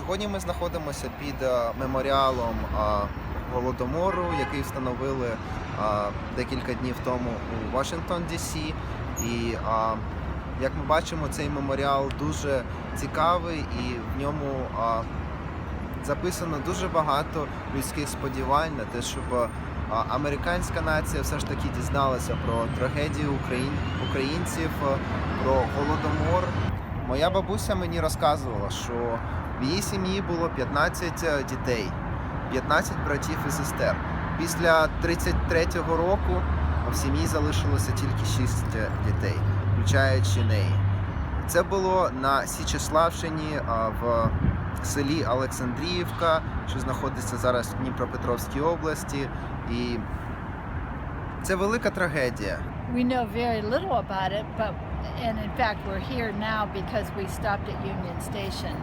Сьогодні ми знаходимося під е, меморіалом е, голодомору, який встановили е, декілька днів тому у Вашингтон Дісі. І як ми бачимо, цей меморіал дуже цікавий і в ньому записано дуже багато людських сподівань на те, щоб американська нація все ж таки дізналася про трагедію українців, про голодомор. Моя бабуся мені розказувала, що в її сім'ї було 15 дітей, 15 братів і сестер. Після 33-го року в сім'ї залишилося тільки 6 дітей, включаючи неї. Це було на Січеславщині а, в селі Олександріївка, що знаходиться зараз в Дніпропетровській області. І це велика трагедія. We know very little about it, but and in fact we're here now because we stopped at Union Station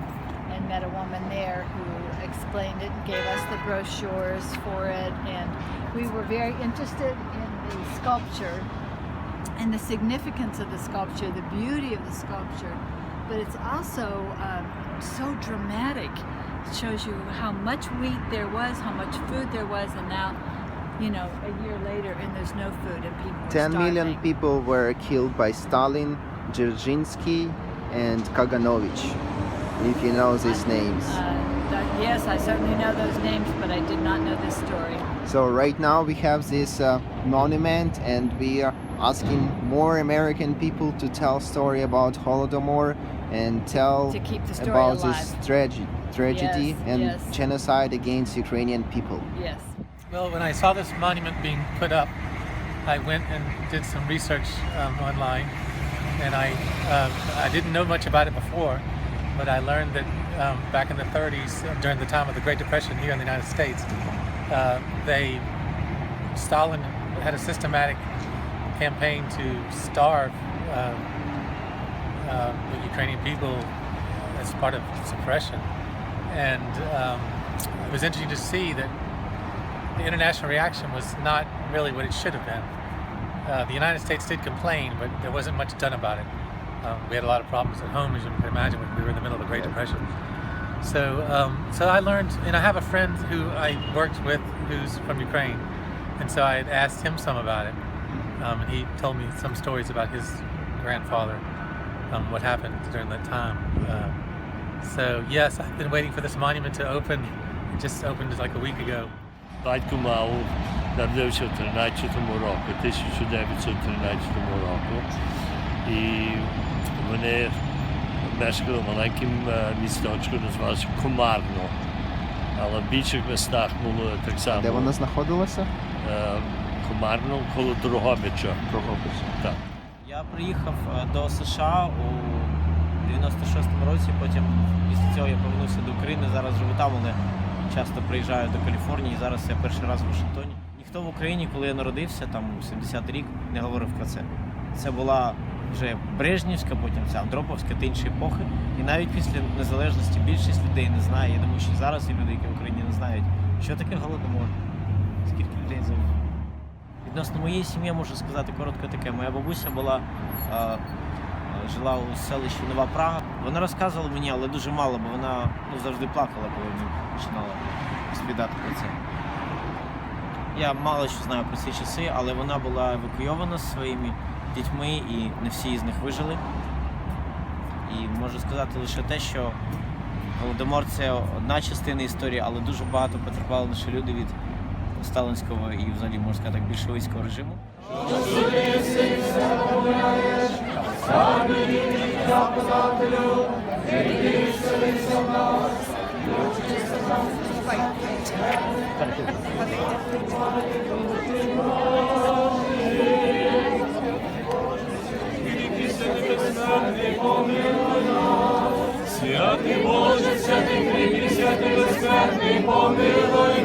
and met a woman there who explained it and gave us the brochures for it and we were very interested in the sculpture and the significance of the sculpture, the beauty of the sculpture, but it's also um, so dramatic. It shows you how much wheat there was, how much food there was, and now, you know, a year later, and there's no food, and people are 10 million people were killed by Stalin, Dzerzhinsky, and Kaganovich, if you know these names. Uh, yes, I certainly know those names, but I did not know this story. So right now we have this uh, monument and we are asking more American people to tell story about Holodomor and tell To keep the story about alive. this tragedy, tragedy Yes, and yes. genocide against Ukrainian people. Yes. Well, when I saw this monument being put up, I went and did some research um, online, and I uh, I didn't know much about it before, but I learned that um, back in the 30s, uh, during the time of the Great Depression here in the United States, uh, they Stalin had a systematic campaign to starve uh, the Ukrainian people as part of suppression, and um, it was interesting to see that the international reaction was not really what it should have been. Uh, the United States did complain, but there wasn't much done about it. Um, we had a lot of problems at home, as you can imagine, when we were in the middle of the Great Depression. So, um, so I learned, and I have a friend who I worked with who's from Ukraine, and so I had asked him some about it, um, and he told me some stories about his grandfather, um, what happened during that time. Uh, so, yes, I've been waiting for this monument to open. It just opened like a week ago. Батько Мау народився в 13-му року, 1913 року. І вони мешкали в маленькому е, місточку, називалося Комарно. Але в більших містах було так само. Де вона знаходилася? е, Комарно коло Дрогобича. Дрогобич. Так. Я приїхав е, до США у 96-му році, потім після цього я повернувся до України. Зараз живу там, але часто приїжджаю до Каліфорнії. Зараз я перший раз в Вашингтоні. Ніхто в Україні, коли я народився, там у 70 рік, не говорив про це. Це була вже Брежнівська, потім ця Андроповська та інші епохи. І навіть після незалежності більшість людей не знає. Я думаю, що зараз є люди, які в Україні не знають, що таке голодомор, скільки людей загинуло. Відносно моєї сім'ї можу сказати коротко таке. Моя бабуся була е, жила у селищі Нова Прага. Вона розказувала мені, але дуже мало, бо вона ну, завжди плакала, коли мені починала розповідати про це. Я мало що знаю про ці часи, але вона була евакуйована зі своїми дітьми і не всі з них вижили. І можу сказати лише те, що Голодомор це одна частина історії, але дуже багато потерпали наші люди від сталинського і взагалі можна сказати більшовицького режиму. Спасателю, іди сюди за нас, Боже, за нас, Святий Боже, святий, святий безсмертний, помилуй.